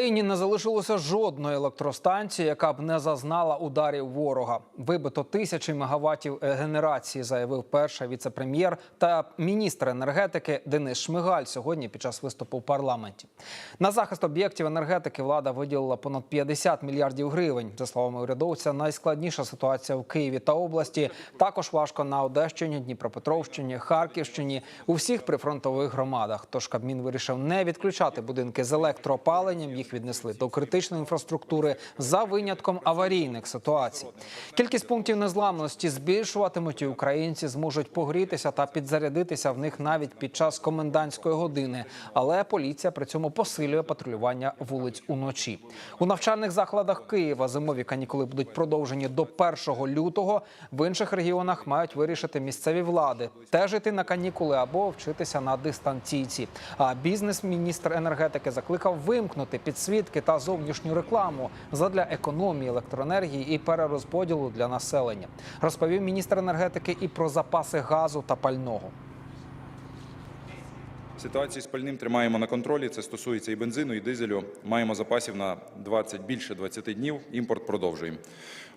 Україні не залишилося жодної електростанції, яка б не зазнала ударів ворога. Вибито тисячі мегаваттів генерації, заявив перший віце-прем'єр та міністр енергетики Денис Шмигаль сьогодні під час виступу в парламенті. На захист об'єктів енергетики влада виділила понад 50 мільярдів гривень. За словами урядовця, найскладніша ситуація в Києві та області. Також важко на Одещині, Дніпропетровщині, Харківщині у всіх прифронтових громадах. Тож Кабмін вирішив не відключати будинки з електроопаленням. Їх віднесли до критичної інфраструктури за винятком аварійних ситуацій. Кількість пунктів незламності збільшуватимуть і українці зможуть погрітися та підзарядитися в них навіть під час комендантської години. Але поліція при цьому посилює патрулювання вулиць уночі. У навчальних закладах Києва зимові канікули будуть продовжені до 1 лютого. В інших регіонах мають вирішити місцеві влади теж іти на канікули або вчитися на дистанційці. А бізнес-міністр енергетики закликав вимкнути підсвітки та зовнішню рекламу задля економії електроенергії і перерозподілу для населення. Розповів міністр енергетики і про запаси газу та пального. Ситуацію з пальним тримаємо на контролі. Це стосується і бензину, і дизелю. Маємо запасів на 20, більше 20 днів. Імпорт продовжуємо.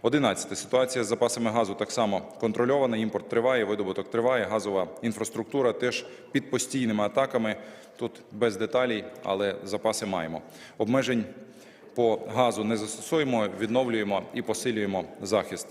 11. Ситуація з запасами газу так само контрольована. Імпорт триває, видобуток триває. Газова інфраструктура теж під постійними атаками. Тут без деталей, але запаси маємо. Обмежень по газу не застосуємо, відновлюємо і посилюємо захист.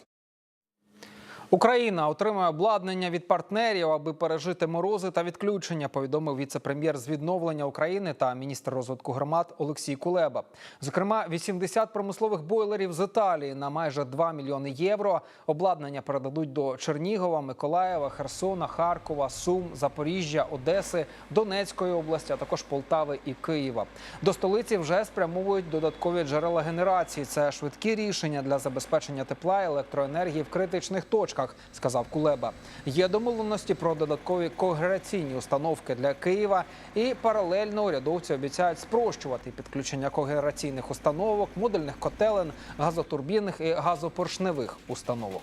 Україна отримує обладнання від партнерів, аби пережити морози та відключення. Повідомив віце-прем'єр з відновлення України та міністр розвитку громад Олексій Кулеба. Зокрема, 80 промислових бойлерів з Італії на майже 2 мільйони євро. Обладнання передадуть до Чернігова, Миколаєва, Херсона, Харкова, Сум, Запоріжжя, Одеси, Донецької області, а також Полтави і Києва. До столиці вже спрямовують додаткові джерела генерації. Це швидкі рішення для забезпечення тепла і електроенергії в критичних точках сказав Кулеба. Є домовленості про додаткові когераційні установки для Києва, і паралельно урядовці обіцяють спрощувати підключення когераційних установок, модульних котелен, газотурбінних і газопоршневих установок.